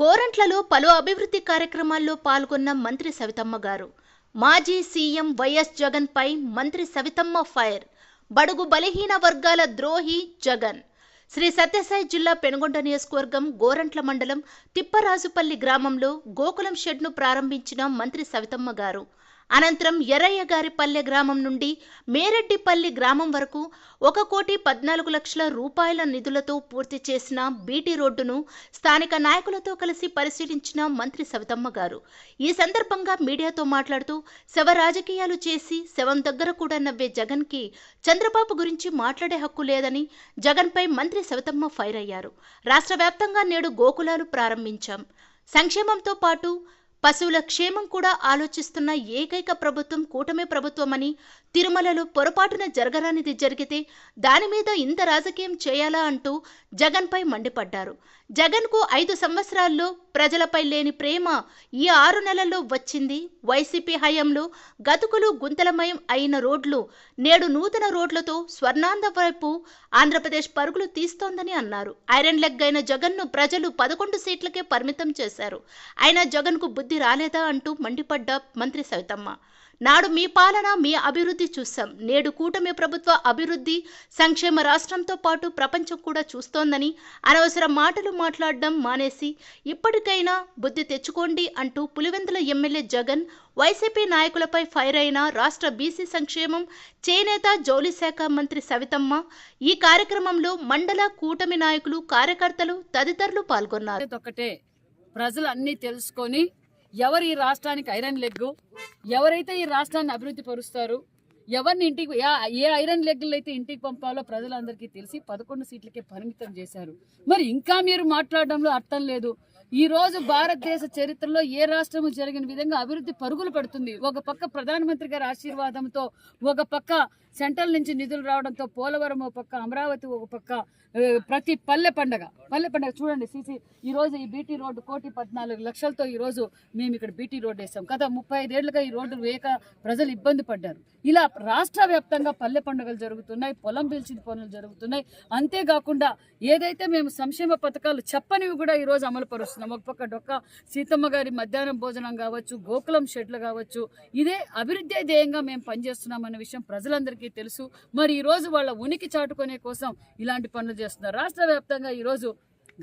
గోరంట్లలో పలు అభివృద్ధి కార్యక్రమాల్లో పాల్గొన్న మంత్రి సవితమ్మ గారు. మాజీ సీఎం వైఎస్ జగన్ పై మంత్రి సవితమ్మ ఫైర్. బడుగు బలహీన వర్గాల ద్రోహి జగన్. శ్రీ సత్యసాయి జిల్లా పెనుగొండ నియోజకవర్గం గోరంట్ల మండలం తిప్పరాజుపల్లి గ్రామంలో గోకులం షెడ్ను ప్రారంభించిన మంత్రి సవితమ్మ గారు. అనంతరం ఎర్రయ్య గారి పల్లె గ్రామం నుండి మేరెడ్డిపల్లి గ్రామం వరకు ఒక కోటి పద్నాలుగు లక్షల రూపాయల నిధులతో పూర్తి చేసిన బీటీ రోడ్డును స్థానిక నాయకులతో కలిసి పరిశీలించిన మంత్రి సవితమ్మ గారు. ఈ సందర్భంగా మీడియాతో మాట్లాడుతూ శవ రాజకీయాలు చేసి శవం దగ్గర కూడా నవ్వే జగన్కి చంద్రబాబు గురించి మాట్లాడే హక్కు లేదని జగన్పై మంత్రి సవితమ్మ ఫైర్ అయ్యారు. రాష్ట్ర వ్యాప్తంగా నేడు గోకులాలు ప్రారంభించాం. సంక్షేమంతో పాటు పశువుల క్షేమం కూడా ఆలోచిస్తున్న ఏకైక ప్రభుత్వం కూటమి ప్రభుత్వమని తిరుమలలో పొరపాటున జరగరానిది జరిగితే దాని మీద ఇంత రాజకీయం చేయాలా అంటూ జగన్పై మండిపడ్డారు. జగన్కు ఐదు సంవత్సరాల్లో ప్రజలపై లేని ప్రేమ ఈ ఆరు నెలల్లో వచ్చింది. వైసీపీ హయాంలో గతుకులు గుంతలమయం అయిన రోడ్లు నేడు నూతన రోడ్లతో స్వర్ణాంద వైపు ఆంధ్రప్రదేశ్ పరుగులు తీస్తోందని అన్నారు. ఐరన్ లెగ్ అయిన జగన్ను ప్రజలు పదకొండు సీట్లకే పరిమితం చేశారు. అయినా జగన్కు బుద్ధి రాలేదా అంటూ మండిపడ్డ మంత్రి సవితమ్మ. నాడు మీ పాలన మీ అభివృద్ధి చూశాం. నేడు కూటమి ప్రభుత్వ అభివృద్ధి సంక్షేమ రాష్ట్రంతో పాటు ప్రపంచం కూడా చూస్తోందని అనవసర మాటలు మాట్లాడడం మానేసి ఇప్పటికైనా బుద్ధి తెచ్చుకోండి అంటూ పులివెందుల ఎమ్మెల్యే జగన్ వైసీపీ నాయకులపై ఫైర్ అయిన రాష్ట్ర బీసీ సంక్షేమం చేనేత జౌలి శాఖ మంత్రి సవితమ్మ ఈ కార్యక్రమంలో మండల కూటమి నాయకులు కార్యకర్తలు తదితరులు పాల్గొన్నారు. ఒకటే ప్రజలు అన్నీ తెలుసుకొని ఎవరు ఈ రాష్ట్రానికి ఐరన్ లెగ్ ఎవరైతే ఈ రాష్ట్రాన్ని అభివృద్ధి పరుస్తారు ఎవరిని ఇంటికి ఏ ఐరన్ లెగ్లు అయితే ఇంటికి పంపాలో ప్రజలందరికీ తెలిసి పదకొండు సీట్లకే పరిమితం చేశారు. మరి ఇంకా మీరు మాట్లాడడంలో అర్థం లేదు. ఈ రోజు భారతదేశ చరిత్రలో ఏ రాష్ట్రము జరిగిన విధంగా అభివృద్ధి పరుగులు పడుతుంది? ఒక పక్క ప్రధానమంత్రి గారి ఆశీర్వాదంతో ఒక పక్క సెంట్రల్ నుంచి నిధులు రావడంతో పోలవరం ఒక పక్క అమరావతి ఒక పక్క ప్రతి పల్లె పండగ పల్లె పండగ చూడండి సీసీ ఈ రోజు ఈ బీటీ రోడ్డు కోటి పద్నాలుగు లక్షలతో ఈరోజు మేము ఇక్కడ బీటీ రోడ్డు వేసాం. కదా ముప్పై ఐదేళ్ళుగా ఈ రోడ్డు వేయక ప్రజలు ఇబ్బంది పడ్డారు. ఇలా రాష్ట్ర వ్యాప్తంగా పల్లె పండుగలు జరుగుతున్నాయి పొలం పిలిచిన పనులు జరుగుతున్నాయి. అంతేకాకుండా ఏదైతే మేము సంక్షేమ పథకాలు చెప్పనివి కూడా ఈరోజు అమలు పరుస్తున్నాం. ఒక పక్క డొక్క సీతమ్మ గారి మధ్యాహ్నం భోజనం కావచ్చు గోకులం షెడ్లు కావచ్చు ఇదే అభివృద్ధి ధ్యేయంగా మేము పనిచేస్తున్నాం అనే విషయం ప్రజలందరికీ తెలుసు. మరి ఈరోజు వాళ్ళ ఉనికి చాటుకునే కోసం ఇలాంటి పనులు చేస్తున్నారు. రాష్ట్ర వ్యాప్తంగా ఈరోజు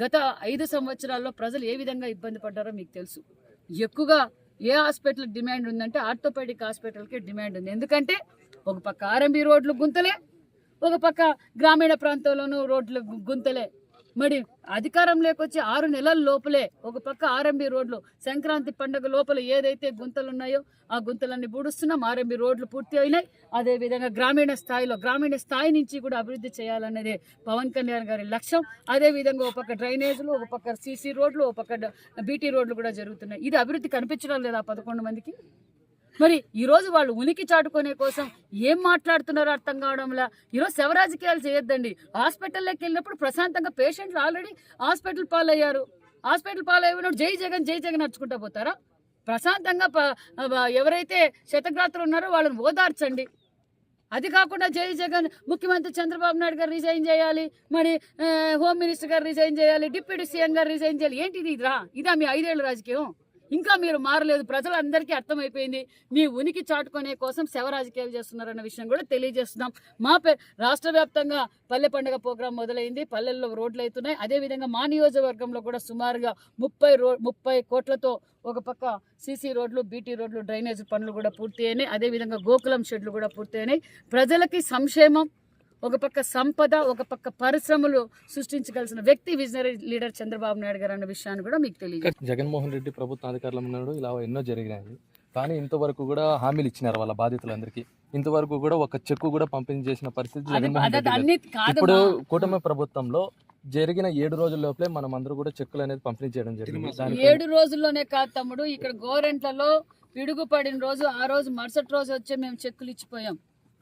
గత ఐదు సంవత్సరాల్లో ప్రజలు ఏ విధంగా ఇబ్బంది పడ్డారో మీకు తెలుసు. ఎక్కువగా ఏ హాస్పిటల్ డిమాండ్ ఉందంటే ఆర్థోపెడిక్ హాస్పిటల్కి డిమాండ్ ఉంది. ఎందుకంటే ఒక పక్క ఆర్ఎంబి రోడ్లు గుంతలే ఒక పక్క గ్రామీణ ప్రాంతంలోనూ రోడ్లు గుంతలే. మరి అధికారంలోకి వచ్చి ఆరు నెలల లోపలే ఒక పక్క ఆర్ఎంబి రోడ్లు సంక్రాంతి పండుగ లోపల ఏదైతే గుంతలు ఉన్నాయో ఆ గుంతలన్నీ పూడుస్తున్నాం ఆర్ఎంబి రోడ్లు పూర్తి అయినాయి. అదే విధంగా గ్రామీణ స్థాయిలో గ్రామీణ స్థాయి నుంచి కూడా అభివృద్ధి చేయాలన్నదే పవన్ కళ్యాణ్ గారి లక్ష్యం. అదే విధంగా ఒక పక్క డ్రైనేజీలు ఒక పక్క సీసీ రోడ్లు ఒక పక్క బీటీ రోడ్లు కూడా జరుగుతున్నాయి. ఇది అభివృద్ధి కనిపించడం లేదా పదకొండు మందికి? మరి ఈరోజు వాళ్ళు ఉనికి చాటుకునే కోసం ఏం మాట్లాడుతున్నారో అర్థం కావడంలా? ఈరోజు శవ రాజకీయాలు చేయొద్దండి. హాస్పిటల్లోకి వెళ్ళినప్పుడు ప్రశాంతంగా పేషెంట్లు ఆల్రెడీ హాస్పిటల్ పాలయ్యారు. హాస్పిటల్ పాలయ్యినప్పుడు జై జగన్ జై జగన్ నడుచుకుంటా పోతారా? ప్రశాంతంగా ఎవరైతే శతగ్రాత్రులు ఉన్నారో వాళ్ళని ఓదార్చండి. అది కాకుండా జై జగన్ ముఖ్యమంత్రి చంద్రబాబు నాయుడు గారు రిజైన్ చేయాలి. మరి హోమ్ మినిస్టర్ గారు రిజైన్ చేయాలి. డిప్యూటీ సీఎం గారు రిజైన్ చేయాలి. ఏంటిది ఇదిరా? ఇదా మీ ఐదేళ్ళ రాజకీయం? ఇంకా మీరు మారలేదు. ప్రజలందరికీ అర్థమైపోయింది. మీ ఉనికి చాటుకునే కోసం శవ రాజకీయాలు చేస్తున్నారన్న విషయం కూడా తెలియజేస్తున్నాం. మా పే రాష్ట్ర వ్యాప్తంగా పల్లె పండుగ ప్రోగ్రాం మొదలైంది. పల్లెల్లో రోడ్లు అవుతున్నాయి అదేవిధంగా మా నియోజకవర్గంలో కూడా సుమారుగా ముప్పై రో ముప్పై కోట్లతో ఒక పక్క సీసీ రోడ్లు బీటీ రోడ్లు డ్రైనేజ్ పనులు కూడా పూర్తి అయినాయి అదేవిధంగా గోకులం షెడ్లు కూడా పూర్తి అయినాయి ప్రజలకి సంక్షేమం ఒక పక్క సంపద ఒక పక్క పరిశ్రమలు సృష్టించగలిసిన వ్యక్తి విజనరీ లీడర్ చంద్రబాబు నాయుడు గారు అన్న విషయాన్ని కూడా మీకు తెలియదు జగన్మోహన్ రెడ్డి ప్రభుత్వం అధికారంలో ఉన్నాడు ఇలా ఎన్నో జరిగినాయి. కానీ ఇంతవరకు కూడా హామీలు ఇచ్చినారు వాళ్ళ బాధితులందరికీ. ఇంతవరకు కూడా ఒక చెక్కు కూడా పంపిణీ చేసిన పరిస్థితి అది జగన్మోహన్ అది రెడ్డి లేదు. అన్ని కాదు ఇప్పుడు కూటమి ప్రభుత్వంలో జరిగిన ఏడు రోజుల లోపలే మనం అందరూ కూడా చెక్కులు అనేది పంపిణీ చేయడం జరిగింది. ఏడు రోజుల్లోనే కాదు తమ్ముడు ఇక్కడ గోరెంట్లలో పిడుగు పడిన రోజు ఆ రోజు మరుసటి రోజు వచ్చి మేము చెక్కులు ఇచ్చిపోయాం.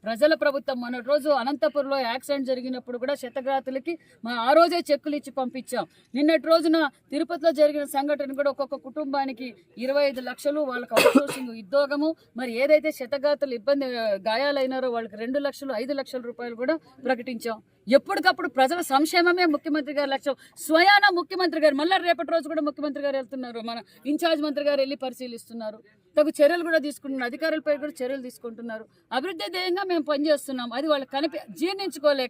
ప్రజల ప్రభుత్వం మొన్నటి రోజు అనంతపురంలో యాక్సిడెంట్ జరిగినప్పుడు కూడా శతగాతులకి మా ఆ రోజే చెక్కులు ఇచ్చి పంపించాం. నిన్నటి రోజున తిరుపతిలో జరిగిన సంఘటన కూడా ఒక్కొక్క కుటుంబానికి ఇరవై ఐదు లక్షలు వాళ్ళకి అవుట్సోర్సింగ్ ఉద్యోగము మరి ఏదైతే శతగాతులు ఇబ్బంది గాయాలైనారో వాళ్ళకి రెండు లక్షలు ఐదు లక్షల రూపాయలు కూడా ప్రకటించాం. ఎప్పటికప్పుడు ప్రజల సంక్షేమమే ముఖ్యమంత్రి గారి లక్ష్యం. స్వయాన ముఖ్యమంత్రి గారు మళ్ళీ రేపటి రోజు కూడా ముఖ్యమంత్రి గారు వెళ్తున్నారు. మన ఇన్ఛార్జ్ మంత్రి గారు వెళ్ళి పరిశీలిస్తున్నారు. తగు చర్యలు కూడా తీసుకుంటున్నారు. అధికారులపై కూడా చర్యలు తీసుకుంటున్నారు. అభివృద్ధి ధ్యేయంగా మేము పనిచేస్తున్నాం. అది వాళ్ళు కనిపి జీర్ణించుకోలేక